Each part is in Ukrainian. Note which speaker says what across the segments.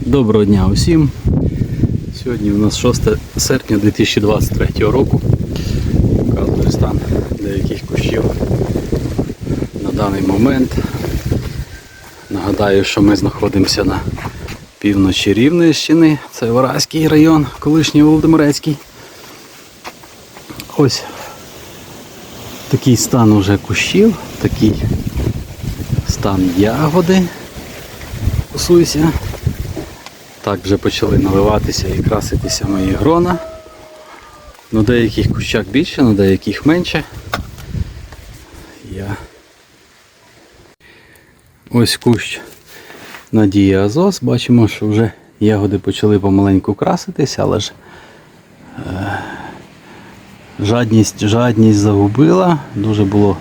Speaker 1: Доброго дня усім. Сьогодні у нас 6 серпня 2023 року. Показую стан деяких кущів на даний момент. Нагадаю, що ми знаходимося на півночі Рівненщини. Це Вараський район, колишній Володимирецький. Ось такий стан уже кущів, такий стан ягоди. Кусуйся. Так вже почали наливатися і краситися мої грона. На деяких кущах більше, на деяких менше. Я... Ось кущ Надія Азос. Бачимо, що вже ягоди почали помаленьку краситися, але ж е, жадність, жадність загубила. Дуже було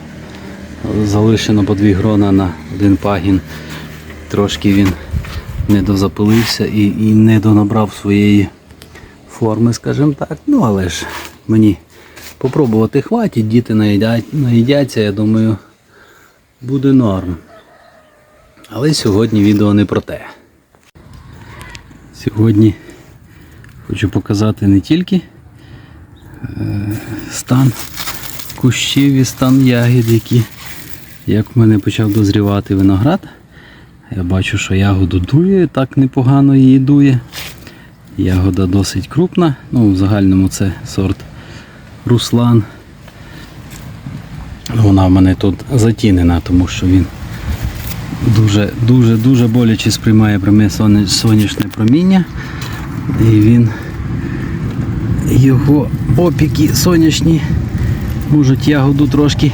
Speaker 1: залишено по дві грона на один пагін. Трошки він не дозапилився і, і не донабрав своєї форми, скажімо так. Ну, але ж мені попробувати хватить, діти наїдять, наїдяться, я думаю, буде норм. Але сьогодні відео не про те. Сьогодні хочу показати не тільки е, стан кущів і стан ягід, які, як в мене почав дозрівати виноград. Я бачу, що ягоду дує, так непогано її дує. Ягода досить крупна. Ну, в загальному це сорт Руслан. Вона в мене тут затінена, тому що він дуже дуже дуже боляче сприймає пряме сонячне проміння. І він його опіки сонячні можуть ягоду трошки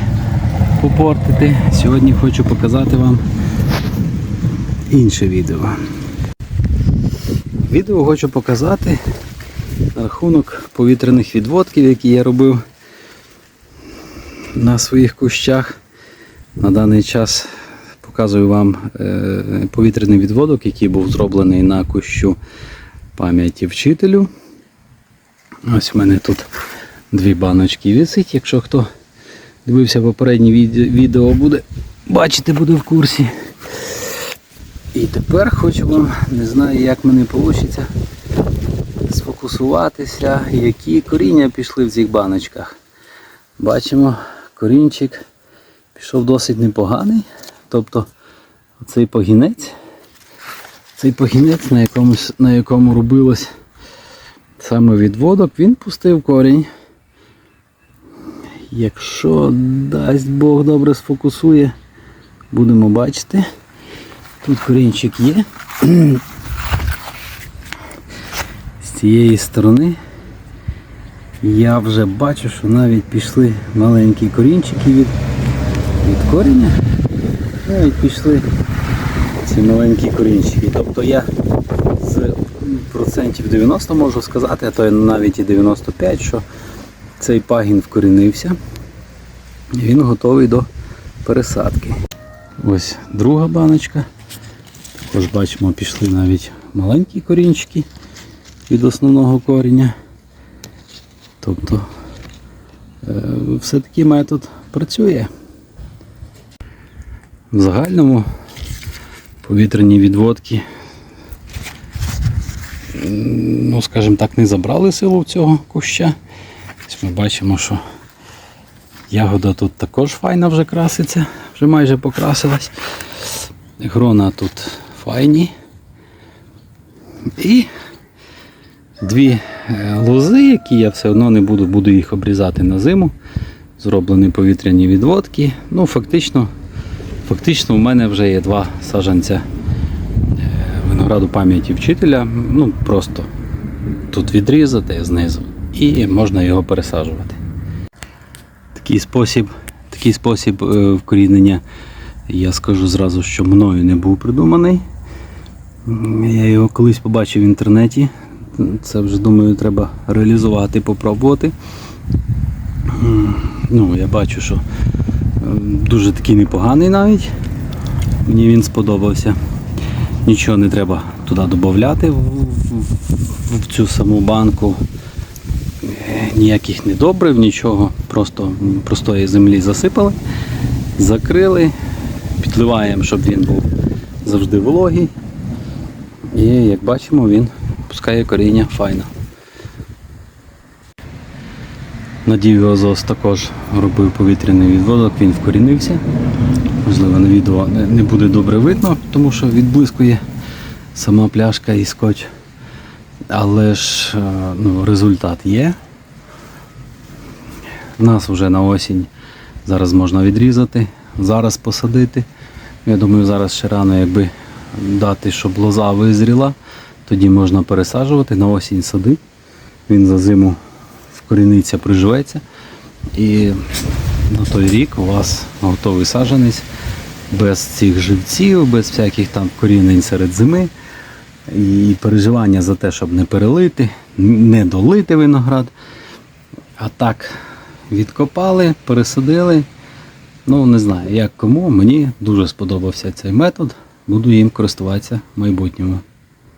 Speaker 1: попортити. Сьогодні хочу показати вам інше відео. Відео хочу показати рахунок повітряних відводків, які я робив на своїх кущах. На даний час показую вам е, повітряний відводок, який був зроблений на кущу пам'яті вчителю. Ось в мене тут дві баночки висить. Якщо хто дивився попереднє відео буде бачити, буде в курсі. І тепер хочу вам, не знаю як мене вийде, сфокусуватися, які коріння пішли в цих баночках. Бачимо, корінчик пішов досить непоганий. Тобто цей погінець, цей погінець, на, якомусь, на якому робилось саме відводок, він пустив корінь. Якщо дасть Бог добре сфокусує, будемо бачити. Тут корінчик є. З цієї сторони я вже бачу, що навіть пішли маленькі корінчики від, від коріння. Навіть пішли ці маленькі корінчики. Тобто я з процентів 90 можу сказати, а то навіть і 95, що цей пагін вкорінився він готовий до пересадки. Ось друга баночка. Також бачимо, пішли навіть маленькі корінчики від основного коріння. Тобто е, все-таки метод працює. В загальному повітряні відводки, ну скажімо так, не забрали силу цього куща. Ми бачимо, що ягода тут також файна вже краситься, вже майже покрасилась. Грона тут файні. І дві е, лози, які я все одно не буду, буду їх обрізати на зиму. Зроблені повітряні відводки. Ну, фактично, фактично у мене вже є два саджанця е, винограду пам'яті вчителя. Ну, просто тут відрізати знизу і можна його пересаджувати. Такий спосіб, такий спосіб е, вкорінення я скажу зразу, що мною не був придуманий. Я його колись побачив в інтернеті. Це вже думаю треба реалізувати, попробувати. Ну, я бачу, що дуже такий непоганий навіть. Мені він сподобався. Нічого не треба туди додати в, в, в цю саму банку. Ніяких недобрив, нічого, просто простої землі засипали, закрили, підливаємо, щоб він був завжди вологий. І як бачимо, він пускає коріння файно. На Діві Азос також робив повітряний відводок, він вкорінився. Можливо, на відео не, не буде добре видно, тому що відблискує сама пляшка і скотч. Але ж е, ну, результат є. У Нас вже на осінь зараз можна відрізати, зараз посадити. Я думаю, зараз ще рано, якби дати, щоб лоза визріла, тоді можна пересаджувати, на осінь садити. Він за зиму вкоріниться, приживеться. І на той рік у вас готовий саджанець без цих живців, без всяких там корінень серед зими. І переживання за те, щоб не перелити, не долити виноград. А так відкопали, пересадили. Ну, не знаю, як кому. Мені дуже сподобався цей метод. Буду їм користуватися в майбутньому.